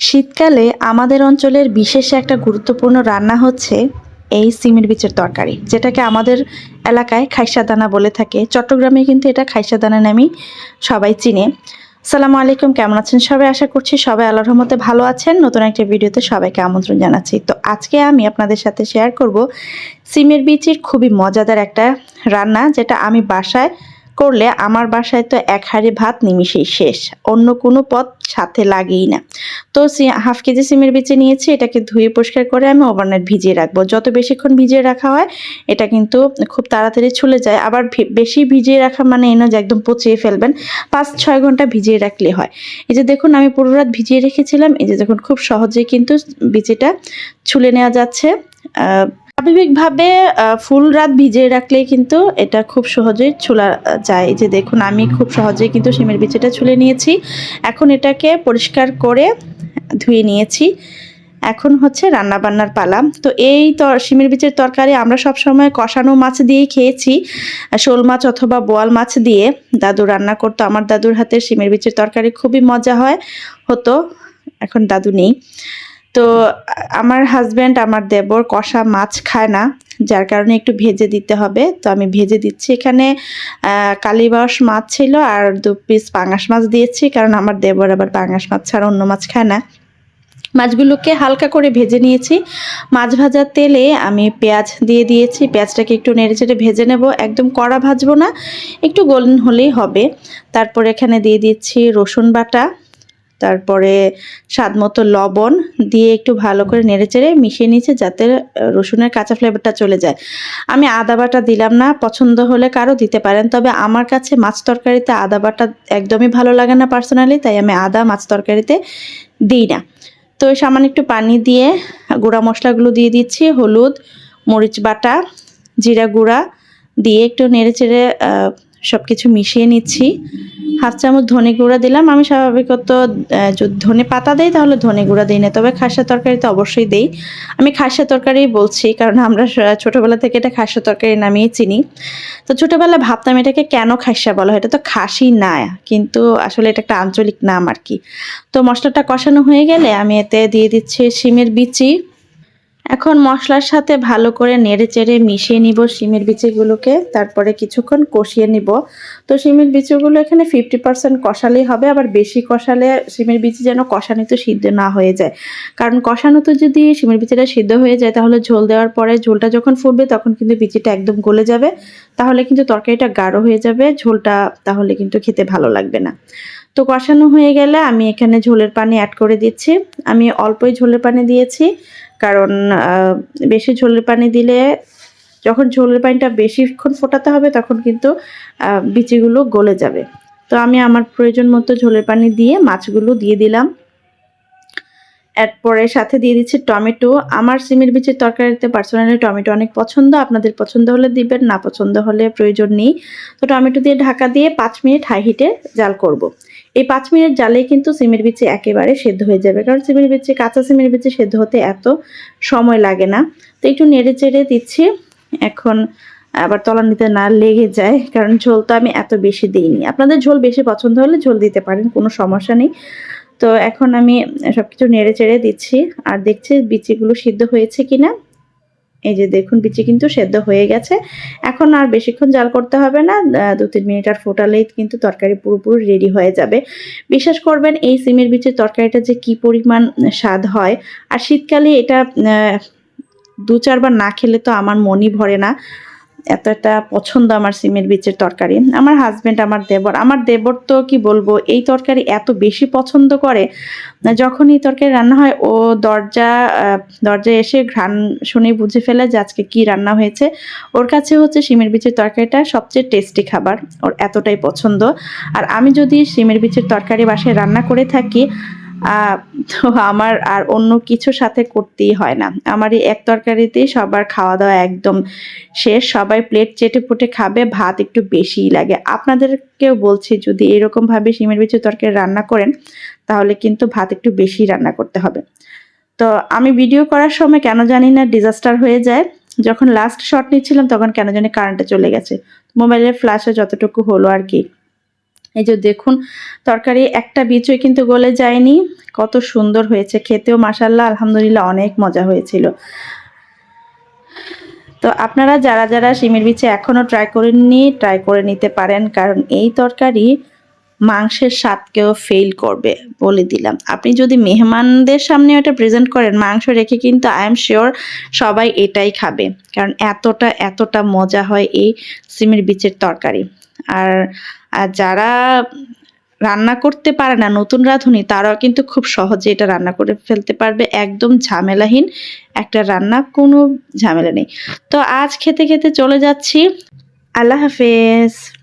শীতকালে আমাদের অঞ্চলের বিশেষ একটা গুরুত্বপূর্ণ রান্না হচ্ছে এই সিমের বিচের তরকারি, যেটাকে আমাদের এলাকায় খাইসা দানা বলে থাকে। চট্টগ্রামে কিন্তু এটা খাইসা দানা নামেই সবাই চিনে। সালামু আলাইকুম, কেমন আছেন সবাই? আশা করছি সবাই আল্লাহর রহমতে ভালো আছেন। নতুন একটা ভিডিওতে সবাইকে আমন্ত্রণ জানাচ্ছি। তো আজকে আমি আপনাদের সাথে শেয়ার করব সিমের বিচির খুবই মজাদার একটা রান্না, যেটা আমি বাসায় করলে আমার বাসায় তো এক হাঁড়ি ভাত নিমিশেই শেষ। অন্য কোনো পদ সাথে লাগেই না। তো হাফ কেজি সিমের বিচি নিয়েছি, এটাকে ধুয়ে পরিষ্কার করে আমি ওভারনাইট ভিজিয়ে রাখব। যত বেশিক্ষণ ভিজিয়ে রাখা হয়, এটা কিন্তু খুব তাড়াতাড়ি ছুলে যায়। আবার বেশি ভিজিয়ে রাখা মানে এই না যে একদম পচিয়ে ফেলবেন, পাঁচ ছয় ঘণ্টা ভিজিয়ে রাখলে হয়। এই যে দেখুন, আমি পুরো রাত ভিজিয়ে রেখেছিলাম, এই যে দেখুন, খুব সহজেই কিন্তু বিচিটা ছুলে নেওয়া যাচ্ছে। স্বাভাবিকভাবে ফুল রাত ভিজিয়ে রাখলেই কিন্তু এটা খুব সহজেই ছোলা যায়। যে দেখুন, আমি খুব সহজেই কিন্তু সিমের বিচিটা ছুলে নিয়েছি। এখন এটাকে পরিষ্কার করে ধুয়ে নিয়েছি। এখন হচ্ছে রান্না বান্নার পালা। তো এই তর, সিমের বিচের তরকারি আমরা সব সময় কষানো মাছ দিয়েই খেয়েছি। শোল মাছ অথবা বোয়াল মাছ দিয়ে দাদু রান্না করতো। আমার দাদুর হাতে সিমের বিচের তরকারি খুবই মজা হয়। হতো, এখন দাদু নেই। তো, আমার হাজব্যান্ড আমার দেবর কষা মাছ খায় না, যার কারণে একটু ভেজে দিতে হবে। তো আমি ভেজে দিচ্ছি এখানে কালীবাস মাছ ছিল আর দু পিস পাঙাশ মাছ দিয়েছি, কারণ আমার দেবর আবার পাঙাশ মাছ ছাড়া অন্য মাছ খায় না। মাছগুলোকে হালকা করে ভেজে নিয়েছি। মাছ ভাজার তেলে আমি পেঁয়াজ দিয়ে দিয়েছি। পেঁয়াজটাকে একটু নেড়ে চেড়ে ভেজে নেব। একদম কড়া ভাজবো না, একটু গোল্ডেন হলেই হবে। তারপর এখানে দিয়ে দিচ্ছি রসুন বাটা। তারপরে স্বাদ মতো লবণ দিয়ে একটু ভালো করে নেড়েচেড়ে মিশিয়ে নিয়েছি যাতে রসুনের কাঁচা ফ্লেভারটা চলে যায়। আমি আদা বাটা দিলাম না, পছন্দ হলে কারও দিতে পারেন, তবে আমার কাছে মাছ তরকারিতে আদা বাটা একদমই ভালো লাগে না পার্সোনালি তাই আমি আদা মাছ তরকারিতে দিই না। তো সামান্য একটু পানি দিয়ে গুঁড়া মশলাগুলো দিয়ে দিচ্ছি, হলুদ, মরিচ বাটা, জিরা গুঁড়া দিয়ে একটু নেড়ে চেড়ে সব কিছু মিশিয়ে নিচ্ছি। হাফ চামচ ধনে গুঁড়া দিলাম। আমি স্বাভাবিকত যদি ধনে পাতা দেই তাহলে ধনে গুঁড়া দিই না, তবে খাসা তরকারিতে অবশ্যই দেই। আমি খাসা তরকারি বলছি, কারণ আমরা ছোটবেলা থেকে এটা খাসা তরকারি নামিয়ে চিনি। তো ছোটবেলায় ভাবতাম এটাকে কেন খাসা বলা হয়? এটা তো খাসি না, কিন্তু আসলে এটা একটা আঞ্চলিক নাম আর কি। তো মশলাটা কষানো হয়ে গেলে আমি এতে দিয়ে দিচ্ছি শিমের বিচি এখন মশলার সাথে ভালো করে নেড়ে চেড়ে মিশিয়ে নিব শিমের বিচিগুলোকে, তারপরে কিছুক্ষণ কষিয়ে নিব। তো শিমের বিচিগুলো এখানে ফিফটি পার্সেন্ট কষালেই হবে, আবার বেশি কষালে শিমের বিচি যেন কষানো তো সিদ্ধ না হয়ে যায়। কারণ কষানো তো যদি শিমের বিচিটা সিদ্ধ হয়ে যায়, তাহলে ঝোল দেওয়ার পরে ঝোলটা যখন ফুটবে, তখন কিন্তু বিচিটা একদম গলে যাবে। তাহলে কিন্তু তরকারিটা গাঢ় হয়ে যাবে, ঝোলটা তাহলে কিন্তু খেতে ভালো লাগবে না। তো কষানো হয়ে গেলে আমি এখানে ঝোলের পানি অ্যাড করে দিচ্ছি। আমি অল্পই ঝোলের পানি দিয়েছি, কারণ বেশি ঝোলের পানি দিলে যখন ঝোলের পানিটা বেশিক্ষণ ফোটাতে হবে তখন কিন্তু বিচিগুলো গলে যাবে। তো আমি আমার প্রয়োজন মতো ঝোলের পানি দিয়ে মাছগুলো দিয়ে দিলাম। এরপরে সাথে দিয়ে দিচ্ছি টমেটো। আমার সিমের বিচের তরকারিতে পার্সোনালি টমেটো অনেক পছন্দ, আপনাদের পছন্দ হলে দিবেন, না পছন্দ হলে প্রয়োজন নেই। তো টমেটো দিয়ে ঢাকা দিয়ে পাঁচ মিনিট হাই হিটে জাল করব। এই পাঁচ মিনিট জালেই কিন্তু সিমের বিচি একেবারে সেদ্ধ হয়ে যাবে। কারণ সিমের বিচি, কাঁচা সিমের বিচি সেদ্ধ হতে এত সময় লাগে না। তো একটু নেড়ে চেড়ে দিচ্ছি। এখন আবার তলানিতে না লেগে যায়, কারণ ঝোল তো আমি এত বেশি দিইনি। আপনাদের ঝোল বেশি পছন্দ হলে ঝোল দিতে পারেন, কোনো সমস্যা নেই। তো এখন আমি সব কিছু নেড়ে চেড়ে দিচ্ছি। আর দেখছি বিচিগুলো সিদ্ধ হয়েছে কিনা। এই যে দেখুন, বিচি কিন্তু সেদ্ধ হয়ে গেছে। এখন আর বেশিক্ষণ জাল করতে হবে না। দু তিন মিনিট আর ফোটালেই কিন্তু তরকারি পুরোপুরি রেডি হয়ে যাবে। বিশ্বাস করবেন, এই সিমের বিচের তরকারিটা যে কি পরিমাণ স্বাদ হয়। আর শীতকালে এটা দু চারবার না খেলে তো আমার মনই ভরে না। এত পছন্দ আমার সিমের বিচের তরকারি। আমার হাজব্যান্ড আমার দেবর। আমার দেবর তো কি বলব, এই তরকারি এত বেশি পছন্দ করে যখন এই তরকারি রান্না হয়, ও দরজা দরজায় এসে ঘ্রাণ শুনে বুঝে ফেলে যে আজকে কি রান্না হয়েছে। ওর কাছে হচ্ছে সিমের বিচের তরকারিটা সবচেয়ে টেস্টি খাবার। ওর এতটাই পছন্দ। আর আমি যদি সিমের বিচের তরকারি বাসায় রান্না করে থাকি তো আমার আর অন্য কিছুর সাথে করতেই হয় না। আমার এই এক তরকারিতেই সবার খাওয়া দাওয়া একদম শেষ। সবাই প্লেট চেটে পুটে খাবে, ভাত একটু বেশিই লাগে। আপনাদেরকেও বলছি, যদি এরকমভাবে সিমের বিচের তরকারি রান্না করেন, তাহলে কিন্তু ভাত একটু বেশি রান্না করতে হবে। তো আমি ভিডিও করার সময় কেন জানি না ডিজাস্টার হয়ে যায়। যখন লাস্ট শট নিচ্ছিলাম, তখন কেন জানি কারেন্টে চলে গেছে। মোবাইলের ফ্ল্যাশে যতটুকু হলো আর কি। এই যে দেখুন, তরকারি একটা বীজই কিন্তু গলে যায়নি। কত সুন্দর হয়েছে, খেতেও মাসাল্লাহ আলহামদুলিল্লাহ অনেক মজা হয়েছিল। তো আপনারা যারা যারা শিমের বিচে এখনও ট্রাই করেননি ট্রাই করে নিতে পারেন, কারণ এই তরকারি মাংসের স্বাদকেও ফেল করবে বলে দিলাম। আপনি যদি মেহমানদের সামনে ওটা প্রেজেন্ট করেন, মাংস রেখে কিন্তু আই এম শিওর সবাই এটাই খাবে, কারণ এতটা এতটা মজা হয় এই সিমের বিচের তরকারি। আর আর যারা রান্না করতে পারে না, নতুন রাঁধুনি, তারাও কিন্তু খুব সহজে এটা রান্না করে ফেলতে পারবে। একদম ঝামেলাহীন একটা রান্না, কোনো ঝামেলা নেই। তো আজ খেতে খেতে চলে যাচ্ছি। আল্লাহ হাফেজ।